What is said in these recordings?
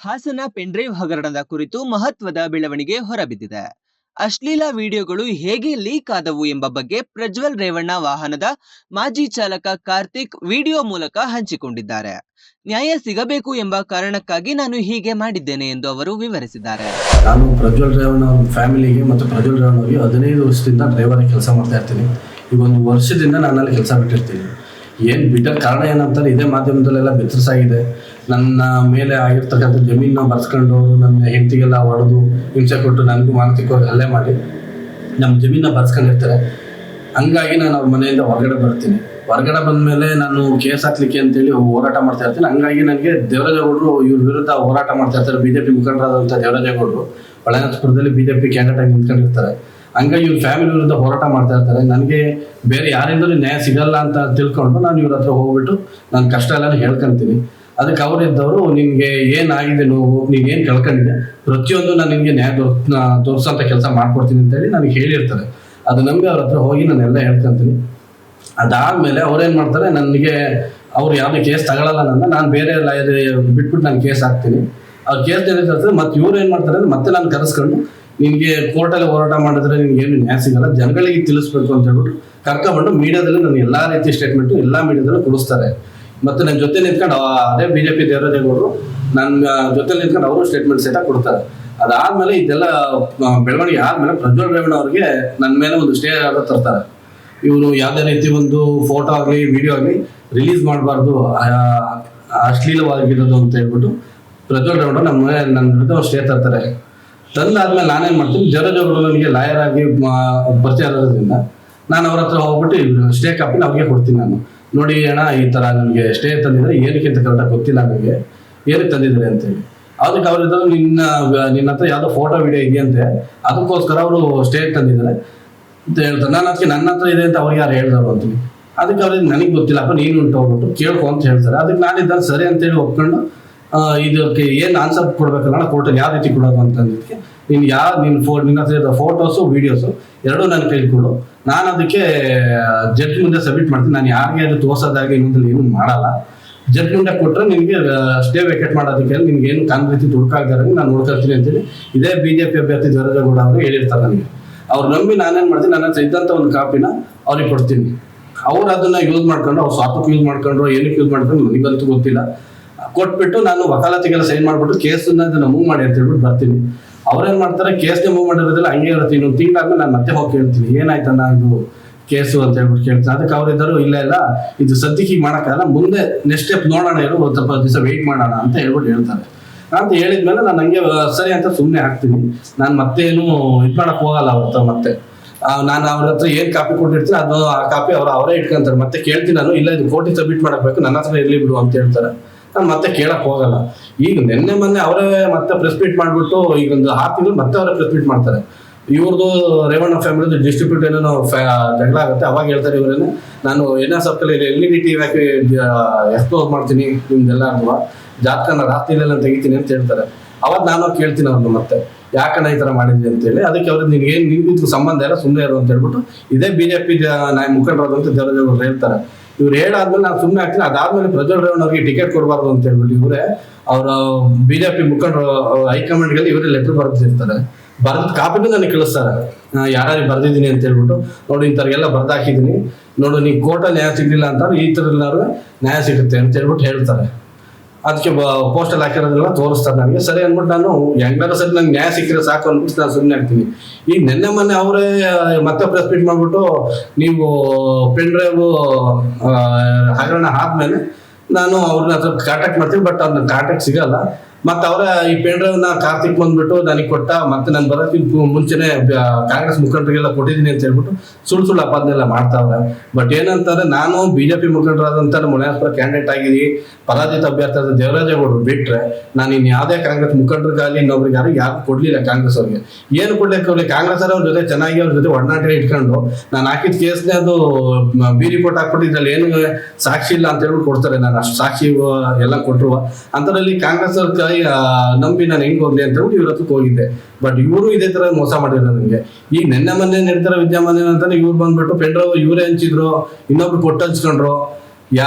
Hassan pen drive ಹಗರಣದ ಕುರಿತು ಮಹತ್ವದ ಬೆಳವಣಿಗೆ ಹೊರಬಿದ್ದಿದೆ. ಅಶ್ಲೀಲ ವಿಡಿಯೋಗಳು ಹೇಗೆ ಲೀಕ್ ಆದವು ಎಂಬ ಬಗ್ಗೆ ಪ್ರಜ್ವಲ್ ರೇವಣ್ಣ ವಾಹನದ ಮಾಜಿ ಚಾಲಕ ಕಾರ್ತಿಕ್ ವಿಡಿಯೋ ಮೂಲಕ ಹಂಚಿಕೊಂಡಿದ್ದಾರೆ. ನ್ಯಾಯ ಸಿಗಬೇಕು ಎಂಬ ಕಾರಣಕ್ಕಾಗಿ ನಾನು ಹೀಗೆ ಮಾಡಿದ್ದೇನೆ ಎಂದು ಅವರು ವಿವರಿಸಿದ್ದಾರೆ. ನಾನು ಪ್ರಜ್ವಲ್ ರೇವಣ್ಣ ಫ್ಯಾಮಿಲಿಗೆ ಮತ್ತು ಪ್ರಜ್ವಲ್ ರೇವಣ್ಣ ಹದಿನೈದು ವರ್ಷದಿಂದ ಡ್ರೈವರ್ ಕೆಲಸ ಮಾಡ್ತಾ ಇರ್ತೀನಿ. ಈಗ ಒಂದು ವರ್ಷದಿಂದ ನಾನು ಅಲ್ಲಿ ಕೆಲಸ ಬಿಟ್ಟಿರ್ತೀನಿ. ಏನು ಬಿಟ್ಟ ಕಾರಣ ಏನಂತಾರೆ ಇದೇ ಮಾಧ್ಯಮದಲ್ಲೆಲ್ಲ ಬೆತ್ತರಿಸಾಗಿದೆ ನನ್ನ ಮೇಲೆ ಆಗಿರ್ತಕ್ಕಂಥ ಜಮೀನ ಬರ್ಸ್ಕೊಂಡು ನನ್ನ ಹೆಂಡತಿಗೆಲ್ಲ ಹೊಡೆದು ಹಿಂಸೆ ಕೊಟ್ಟು ನನಗೂ ಮಾನಸಿಕವಾಗಿ ಹಲ್ಲೆ ಮಾಡಿ ನಮ್ಮ ಜಮೀನ ಬರ್ಸ್ಕೊಂಡಿರ್ತಾರೆ. ಹಂಗಾಗಿ ನಾನು ಅವ್ರ ಮನೆಯಿಂದ ಹೊರಗಡೆ ಬರ್ತೀನಿ. ಹೊರಗಡೆ ಬಂದಮೇಲೆ ನಾನು ಕೇಸ್ ಹಾಕ್ಲಿಕ್ಕೆ ಅಂತೇಳಿ ಹೋರಾಟ ಮಾಡ್ತಾ ಇರ್ತೀನಿ. ಹಂಗಾಗಿ ನನಗೆ ದೇವರಾಜೇಗೌಡರು ಇವ್ರ ವಿರುದ್ಧ ಹೋರಾಟ ಮಾಡ್ತಾ ಇರ್ತಾರೆ. ಬಿಜೆಪಿ ಮುಖಂಡರಾದಂಥ ದೇವರಾಜೇಗೌಡರು. ಜೆ ಬಿಜೆಪಿ ಕ್ಯಾಂಡಿಡೇಟ್ ಆಗಿ ನಿಂತ್ಕೊಂಡಿರ್ತಾರೆ. ಹಂಗಾಗಿ ಇವ್ರ ಫ್ಯಾಮಿಲಿ ವಿರುದ್ಧ ಹೋರಾಟ ಮಾಡ್ತಾ ಇರ್ತಾರೆ. ನನಗೆ ಬೇರೆ ಯಾರಿಂದಲೂ ನ್ಯಾಯ ಸಿಗಲ್ಲ ಅಂತ ತಿಳ್ಕೊಂಡು ನಾನು ಇವ್ರ ಹತ್ರ ಹೋಗ್ಬಿಟ್ಟು ನನ್ನ ಕಷ್ಟ ಎಲ್ಲ ಹೇಳ್ಕೊಂತೀನಿ. ಅದಕ್ಕೆ ಅವರಿದ್ದವರು ನಿಮಗೆ ಏನಾಗಿದೆ ನೋವು? ನೀನೇನು ಕಳ್ಕೊಂಡಿದೆ ಪ್ರತಿಯೊಂದು ನಾನು ನಿಮಗೆ ನ್ಯಾಯ ತೋರ್ ತೋರಿಸೋಂಥ ಕೆಲಸ ಮಾಡ್ಕೊಡ್ತೀನಿ ಅಂತೇಳಿ ನನಗೆ ಹೇಳಿರ್ತಾರೆ. ಅದು ನಮಗೆ ಅವ್ರ ಹತ್ರ ಹೋಗಿ ನಾನೆಲ್ಲ ಹೇಳ್ಕೊಂತೀನಿ. ಅದಾದ್ಮೇಲೆ ಏನು ಮಾಡ್ತಾರೆ, ನನಗೆ ಅವ್ರು ಯಾವುದೇ ಕೇಸ್ ತಗೊಳ್ಳಲ್ಲ ನನ್ನ, ನಾನು ಬೇರೆ ಲಾಯರ್ ಬಿಟ್ಬಿಟ್ಟು ನಾನು ಕೇಸ್ ಹಾಕ್ತೀನಿ. ಅವ್ರು ಕೇಸ್ ಮತ್ತೆ ಇವ್ರು ಏನು ಮಾಡ್ತಾರೆ ಅಂದ್ರೆ ಮತ್ತೆ ನಾನು ಕರೆಸ್ಕೊಂಡು ನಿನಗೆ ಕೋರ್ಟಲ್ಲಿ ಹೋರಾಟ ಮಾಡಿದ್ರೆ ನಿಮ್ಗೆ ಏನು ನ್ಯಾಯ ಸಿಗಲ್ಲ. ಜನಗಳಿಗೆ ತಿಳಿಸ್ಬೇಕು ಅಂತ ಹೇಳ್ಬಿಟ್ಟು ಕರ್ಕೊಂಡು ಮೀಡಿಯಾದಲ್ಲಿ ನಾನು ಎಲ್ಲಾ ರೀತಿ ಸ್ಟೇಟ್ಮೆಂಟ್ ಎಲ್ಲಾ ಮೀಡಿಯಾದಲ್ಲೂ ಕೊಡಿಸ್ತಾರೆ. ಮತ್ತೆ ನನ್ನ ಜೊತೆ ನಿಂತ್ಕೊಂಡು ಅದೇ ಬಿಜೆಪಿ ದೇವರಾಜೇಗೌಡರು ನನ್ನ ಜೊತೆ ನಿಂತ್ಕೊಂಡು ಅವರು ಸ್ಟೇಟ್ಮೆಂಟ್ ಸಹಿತ ಕೊಡ್ತಾರೆ. ಅದಾದ್ಮೇಲೆ ಇದೆಲ್ಲ ಬೆಳವಣಿಗೆ ಆದ್ಮೇಲೆ ಪ್ರಜ್ವಲ್ ರೇವಣ್ಣ ಅವರಿಗೆ ನನ್ನ ಮೇಲೆ ಒಂದು ಸ್ಟೇ ಆರ್ಡರ್ ತರ್ತಾರೆ. ಇವರು ಯಾವುದೇ ರೀತಿ ಒಂದು ಫೋಟೋ ಆಗಲಿ ವಿಡಿಯೋ ಆಗಲಿ ರಿಲೀಸ್ ಮಾಡಬಾರ್ದು ಅಶ್ಲೀಲವಾಗಿರೋದು ಅಂತ ಹೇಳ್ಬಿಟ್ಟು ಪ್ರಜ್ವಲ್ ರೇವಣ್ಣ ನಮ್ಮ ನನ್ನ ಸ್ಟೇ ತರ್ತಾರೆ. ತಂದಾದ್ಮೇಲೆ ನಾನೇನ್ ಮಾಡ್ತೀನಿ ಜರಜಗಳು ನನಗೆ ಲಾಯರ್ ಆಗಿ ಪರಿಚಯ ಇರೋದ್ರಿಂದ ನಾನು ಅವ್ರ ಹತ್ರ ಹೋಗ್ಬಿಟ್ಟು ಸ್ಟೇ ಕಾಪಿನ ಅವ್ರಿಗೆ ಕೊಡ್ತೀನಿ ನಾನು. ನೋಡಿ ಅಣ್ಣ, ಈ ತರ ನನಗೆ ಸ್ಟೇ ತಂದಿದ್ರೆ ಏನಕ್ಕೆ ಅಂತ ಕರೆಕ್ಟಾಗಿ ಗೊತ್ತಿಲ್ಲ ನನಗೆ ಏನಕ್ಕೆ ತಂದಿದ್ದಾರೆ ಅಂತೇಳಿ. ಅದಕ್ಕೆ ಅವ್ರಿದ್ರು ನಿನ್ನ ನಿನ್ನ ಹತ್ರ ಯಾವ್ದೋ ಫೋಟೋ ವಿಡಿಯೋ ಇದೆಯಂತೆ ಅದಕ್ಕೋಸ್ಕರ ಅವರು ಸ್ಟೇ ತಂದಿದ್ದಾರೆ. ಅಂತ ಹೇಳ್ತಾರೆ. ನಾನು ಅದಕ್ಕೆ ನನ್ನ ಹತ್ರ ಇದೆ ಅಂತ ಅವ್ರಿಗೆ ಯಾರು ಹೇಳ್ದವ್ರು ಅಂತೀನಿ ಅದಕ್ಕೆ ಅವ್ರಿಗೆ ನನಗೆ ಗೊತ್ತಿಲ್ಲಪ್ಪ ನೀನು ಉಂಟು ಹೋಗ್ಬಿಟ್ಟು ಕೇಳ್ಕೊ ಅಂತ ಹೇಳ್ತಾರೆ. ಅದಕ್ಕೆ ನಾನಿದ್ದ ಸರಿ ಅಂತೇಳಿ ಒಪ್ಕೊಂಡು ಇದಕ್ಕೆ ಏನು ಆನ್ಸರ್ ಕೊಡ್ಬೇಕಲ್ಲ ಕೋರ್ಟಲ್ಲಿ ಯಾವ ರೀತಿ ಕೊಡೋದು ಅಂತಂದಿದ್ದಕ್ಕೆ ನೀನು ಯಾವ ನಿನ್ನ ಫೋ, ನಿನ್ನ ಹತ್ರ ಫೋಟೋಸು ವೀಡಿಯೋಸು ಎರಡೂ ನನ್ನ ಕೈಲಿ ಕೊಡು. ನಾನು ಅದಕ್ಕೆ ಜಡ್ಜ್ ಮುಂದೆ ಸಬ್ಮಿಟ್ ಮಾಡ್ತೀನಿ. ನಾನು ಯಾರಿಗೆ ಅದು ತೋರ್ಸೋದಾಗಿ ಇನ್ನೊಂದಲ್ಲಿ ಏನು ಮಾಡಲ್ಲ. ಜಡ್ಜ್ ಮುಂದೆ ಕೊಟ್ಟರೆ ನಿಮಗೆ ಸ್ಟೇ ವೆಕೆಟ್ ಮಾಡೋದಕ್ಕೆ ನಿಮ್ಗೆ ಏನು ಕಾನ್ ರೀತಿ ದುಡ್ಕಾಗ್ದಾರೆ ನಾನು ನೋಡ್ಕೊಳ್ತೀನಿ ಅಂತೇಳಿ ಇದೇ ಬಿ ಜೆ ಪಿ ಅಭ್ಯರ್ಥಿ ದೊರೆಜಗೌಡ ಅವರು ಹೇಳಿರ್ತಾರೆ ನನಗೆ. ಅವ್ರು ನಂಬಿ ನಾನೇನು ಮಾಡ್ತೀನಿ, ನನ್ನ ಹತ್ರ ಒಂದು ಕಾಪಿನ ಅವ್ರಿಗೆ ಕೊಡ್ತೀನಿ. ಅವ್ರು ಅದನ್ನ ಯೂಸ್ ಮಾಡ್ಕೊಂಡು ಅವ್ರು ಸ್ವಾತಕ್ಕೆ ಯೂಸ್ ಮಾಡ್ಕೊಂಡ್ರು, ಏನಕ್ಕೆ ಯೂಸ್ ಮಾಡ್ಕೊಂಡು ನನಗಂತೂ ಗೊತ್ತಿಲ್ಲ. ಕೊಟ್ಬಿಟ್ಟು ನಾನು ವಕಾಲತಿಗೆಲ್ಲ ಸೈನ್ ಮಾಡ್ಬಿಟ್ಟು ಕೇಸನ್ನ ಮೂವ್ ಮಾಡಿ ಅಂತ ಹೇಳ್ಬಿಟ್ಟು ಬರ್ತೀನಿ. ಅವ್ರೇನ್ ಮಾಡ್ತಾರೆ? ಕೇಸ್ನೇ ಮೂವ್ ಮಾಡಿರೋದಿಲ್ಲ, ಹಂಗೆ ಇರುತ್ತೆ. ಇನ್ನೊಂದು ತಿಂಗಳಾದ್ಮೇಲೆ ನಾನು ಮತ್ತೆ ಹೋಗಿ ಕೇಳ್ತೀನಿ. ಏನಾಯ್ತಣ್ಣ ಇದು ಕೇಸು ಅಂತ ಹೇಳ್ಬಿಟ್ಟು ಕೇಳ್ತೀನಿ. ಅದಕ್ಕೆ ಅವ್ರಿದ್ದರು, ಇಲ್ಲ ಇಲ್ಲ, ಇದು ಸದ್ಯಕ್ಕೆ ಮಾಡೋಕ್ಕಾಗಲ್ಲ. ಮುಂದೆ ನೆಕ್ಸ್ಟ್ ಸ್ಟೆಪ್ ನೋಡೋಣ ಇರು, ಒಂದು ಸ್ವಲ್ಪ ದಿವಸ ವೆಯ್ಟ್ ಮಾಡೋಣ ಅಂತ ಹೇಳ್ಬಿಟ್ಟು ಹೇಳ್ತಾರೆ. ಅಂತ ಹೇಳಿದ್ಮೇಲೆ ನಾನು ಹಂಗೆ ಸರಿ ಅಂತ ಸುಮ್ಮನೆ ಹಾಕ್ತೀನಿ. ನಾನು ಮತ್ತೇನು ಇದು ಮಾಡಕ್ ಹೋಗಲ್ಲ ಅವ್ರ ಮತ್ತೆ. ನಾನು ಅವ್ರ ಹತ್ರ ಏನ್ ಕಾಪಿ ಕೊಟ್ಟಿರ್ತೀನಿ ಅದು ಆ ಕಾಪಿ ಅವ್ರು ಅವರೇ ಇಟ್ಕೊಂತಾರೆ. ಮತ್ತೆ ಕೇಳ್ತೀನಿ ನಾನು, ಇಲ್ಲ, ಇದು ಕೋರ್ಟಿಗೆ ಸಬ್ಮಿಟ್ ಮಾಡಬೇಕು ನನ್ನ ಹತ್ರ ಇರ್ಲಿ ಬಿಡು ಅಂತ ಹೇಳ್ತಾರೆ. ನಾನು ಮತ್ತೆ ಕೇಳಕ್ ಹೋಗಲ್ಲ. ಈಗ ನಿನ್ನೆ ಮೊನ್ನೆ ಅವರೇ ಮತ್ತೆ ಪ್ರೆಸ್ ಮೀಟ್ ಮಾಡ್ಬಿಟ್ಟು ಈಗ ಒಂದು ಆರು ತಿಂಗಳು ಮತ್ತೆ ಅವರೇ ಪ್ರೆಸ್ ಮೀಟ್ ಮಾಡ್ತಾರೆ. ಇವ್ರದ್ದು ರೇವಣ್ಣ ಫ್ಯಾಮಿಲಿದು ಡಿಸ್ಟ್ರಿಬ್ಯೂಟ್ ಏನೋ ಜಗಳ ಆಗುತ್ತೆ, ಅವಾಗ ಹೇಳ್ತಾರೆ ಇವರೇನೆ, ನಾನು N S F L E D T ಹಾಕಿ ಎಕ್ಸ್ಪ್ಲೋರ್ ಮಾಡ್ತೀನಿ ನಿಮ್ದೆಲ್ಲ ಅಥವಾ ಜಾತಕನ ರಾತ್ರಿಲೆಲ್ಲ ತೆಗಿತೀನಿ ಅಂತ ಹೇಳ್ತಾರೆ. ಅವಾಗ ನಾನು ಕೇಳ್ತೀನಿ ಅವ್ರನ್ನ ಮತ್ತೆ, ಯಾಕಣ್ಣ ಈ ತರ ಮಾಡಿದ್ವಿ ಅಂತೇಳಿ ಅದಕ್ಕೆ ಅವ್ರಿಗೆ ನಿನಗೆ ಏನ್ ನಿನ್ಗಿದ್ಕು ಸಂಬಂಧ ಇಲ್ಲ ಸುಮ್ಮನೆ ಇರು ಅಂತ ಹೇಳ್ಬಿಟ್ಟು, ಇದೇ ಬಿಜೆಪಿ ನಾಯ ಮುಖಂಡರಾದಂತ ದೇವರಾಜ್ ಹೇಳ್ತಾರೆ. ಇವ್ರು ಹೇಳಾದ್ಮೇಲೆ ನಾನು ಸುಮ್ಮನೆ ಆಗ್ತೀನಿ ಅದಾದ್ಮೇಲೆ ಪ್ರಜ್ವಲ್ ರೇವಣ್ಣ ಅವ್ರಿಗೆ ಟಿಕೆಟ್ ಕೊಡಬಾರ್ದು ಅಂತ ಹೇಳ್ಬಿಟ್ಟು ಇವರೇ, ಅವರ ಬಿಜೆಪಿ ಮುಖಂಡರು ಹೈಕಮಾಂಡ್ಗಳಲ್ಲಿ ಇವರೇ ಲೆಟರ್ ಬರೆದಿರ್ತಾರೆ. ಬರ್ದ ಕಾಪಿನೂ ನನಗೆ ಕಳಿಸ್ತಾರೆ ಯಾರು ಬರ್ದಿದ್ದೀನಿ ಅಂತ ಹೇಳ್ಬಿಟ್ಟು, ನೋಡಿ ಇಂಥವ್ರಿಗೆಲ್ಲ ಬರ್ದಾಕಿದ್ದೀನಿ. ನೋಡು ನೀವು ಕೋರ್ಟಲ್ಲಿ ನ್ಯಾಯ ಸಿಗಲಿಲ್ಲ ಅಂತ ಈ ಥರ ಎಲ್ಲರೂ ನ್ಯಾಯ ಸಿಗುತ್ತೆ ಅಂತ ಹೇಳ್ಬಿಟ್ಟು ಹೇಳ್ತಾರೆ. ಅದಕ್ಕೆ ಪೋಸ್ಟಲ್ಲಿ ಹಾಕಿರೋದೆಲ್ಲ ತೋರಿಸ್ತಾರೆ ನನಗೆ ಸರಿ ಅಂದ್ಬಿಟ್ಟು ನಾನು ಹೆಂಗಾರ ಸರಿ ನಂಗೆ ನ್ಯಾಯ ಸಿಕ್ಕಿದ್ರೆ ಸಾಕು ಅನ್ಬಿಟ್ಟು ನಾನು ಸುಮ್ಮನೆ ಆಗ್ತೀನಿ ಈ ನಿನ್ನೆ ಮೊನ್ನೆ ಅವರೇ ಮತ್ತೆ ಪ್ರೆಸ್ ಮೀಟ್ ಮಾಡ್ಬಿಟ್ಟು ನೀವು ಪೆನ್ ಡ್ರೈವ್ ಹಗರಣ ಆದ್ಮೇಲೆ ನಾನು ಅವ್ರನ್ನ ಹತ್ರ ಕಾಂಟ್ಯಾಕ್ಟ್ ಮಾಡ್ತೀನಿ ಬಟ್ ಅವ್ರನ್ನ ಕಾಂಟ್ಯಾಕ್ಟ್ ಸಿಗಲ್ಲ. ಮತ್ತೆ ಅವರ ಈ ಪೆನ್ ಡ್ರೈವ್ನ ಕಾರ್ತಿಕ್ ಬಂದ್ಬಿಟ್ಟು ನನಗೆ ಕೊಟ್ಟ, ಮತ್ತೆ ನಾನು ಬರೋಕ್ಕಿಂತ ಮುಂಚೆನೆ ಕಾಂಗ್ರೆಸ್ ಮುಖಂಡರಿಗೆಲ್ಲ ಕೊಟ್ಟಿದ್ದೀನಿ ಅಂತ ಹೇಳ್ಬಿಟ್ಟು ಸುಳ್ಳು ಸುಳ್ಳು ಅಪಾದನೆಲ್ಲ ಮಾಡ್ತಾವ್ರೆ. ಬಟ್ ಏನಂತಾರೆ ನಾನು ಬಿಜೆಪಿ ಮುಖಂಡರಾದಂತ ನಮ್ಮ ಮುನಿಯಾಸ್ಪುರ ಕ್ಯಾಂಡಿಡೇಟ್ ಆಗಿದ್ದೀನಿ ಪರಾಜಿತ ಅಭ್ಯರ್ಥಿ ಆದ ದೇವರಾಜೇಗೌಡರು ಬಿಟ್ರೆ ನಾನು ಇನ್ನು ಯಾವುದೇ ಕಾಂಗ್ರೆಸ್ ಮುಖಂಡರಿಗಾಗಲಿ ಇನ್ನೊಬ್ರಿಗೆ ಯಾರು ಕೊಡ್ಲಿಲ್ಲ ಕಾಂಗ್ರೆಸ್ ಅವ್ರಿಗೆ. ಏನು ಕೊಡ್ಲಿಕ್ಕೆ ಅವ್ರಿಗೆ ಕಾಂಗ್ರೆಸ್ ಅವ್ರ ಜೊತೆ ಚೆನ್ನಾಗಿ ಅವ್ರ ಜೊತೆ ಒಡನಾಟ ಇಟ್ಕೊಂಡು ನಾನು ಹಾಕಿದ ಕೇಸ್ನೇ ಅದು ಬಿ ರಿಪೋರ್ಟ್ ಹಾಕ್ಬಿಟ್ಟು ಇದ್ರಲ್ಲಿ ಏನು ಸಾಕ್ಷಿ ಇಲ್ಲ ಅಂತ ಹೇಳ್ಬಿಟ್ಟು ಕೊಡ್ತಾರೆ. ನಾನು ಅಷ್ಟು ಸಾಕ್ಷಿ ಎಲ್ಲ ಕೊಟ್ಟರು ಅಂತದ್ರಲ್ಲಿ ಕಾಂಗ್ರೆಸ್ ಅವ್ರ ನಂಬಿ ನಾನು ಹೆಂಗ್ ಹೋಗ್ಲಿ ಅಂತ ಇವ್ರ ಹತ್ರಕ್ಕೆ ಹೋಗಿದ್ದೆ. ಬಟ್ ಇವರು ಇದೇ ತರ ಮೋಸ ಮಾಡಿದ್ರು ನನಗೆ. ಈಗ ನಿನ್ನೆ ಮೊನ್ನೆ ನಡೀತಾರ ವಿದ್ಯಮಾನ ಏನಂತಾನೆ ಇವ್ರು ಬಂದ್ಬಿಟ್ಟು ಪೆಂಡ್ರವ್ ಇವರೇ ಹಂಚಿದ್ರು, ಇನ್ನೊಬ್ರು ಕೊಟ್ಟು ಹಂಚ್ಕೊಂಡ್ರು. ಯಾ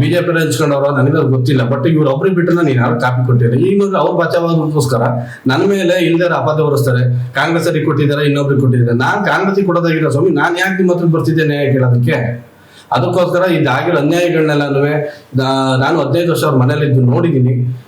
ಬಿಜೆಪಿ ಹಂಚ್ಕೊಂಡವ್ರು ನನಗೆ ಗೊತ್ತಿಲ್ಲ. ಬಟ್ ಇವ್ರು ಒಬ್ರಿಗೆ ಬಿಟ್ಟರೆ ನಾನು ಯಾರು ಕಾಪಿ ಕೊಟ್ಟಿಲ್ಲ. ಈಗ ಅವ್ರು ಬಚಾವಾಗೋಸ್ಕರ ನನ್ನ ಮೇಲೆ ಇಲ್ದಾರ ಅಪಾದ ಹೊರಿಸ್ತಾರೆ. ಕಾಂಗ್ರೆಸ್ ಅವ್ರಿಗೆ ಕೊಟ್ಟಿದ್ದಾರೆ, ಇನ್ನೊಬ್ರಿಗೆ ಕೊಟ್ಟಿದ್ದಾರೆ. ನಾನು ಕಾಂಗ್ರೆಸ್ಗೆ ಕೊಡೋದಾಗಿಲ್ಲ ಸ್ವಾಮಿ. ನಾನು ಯಾಕೆ ನಿಮ್ಮ ಹತ್ರ ಬರ್ತಿದ್ದೆ ಕೇಳೋದಕ್ಕೆ? ಅದಕ್ಕೋಸ್ಕರ ಇದಾಗಿರೋ ಅನ್ಯಾಯಗಳನ್ನೆಲ್ಲನೂ ನಾನು ಹದಿನೈದು ವರ್ಷ ಅವ್ರ ಮನೇಲಿದ್ದು ನೋಡಿದ್ದೀನಿ.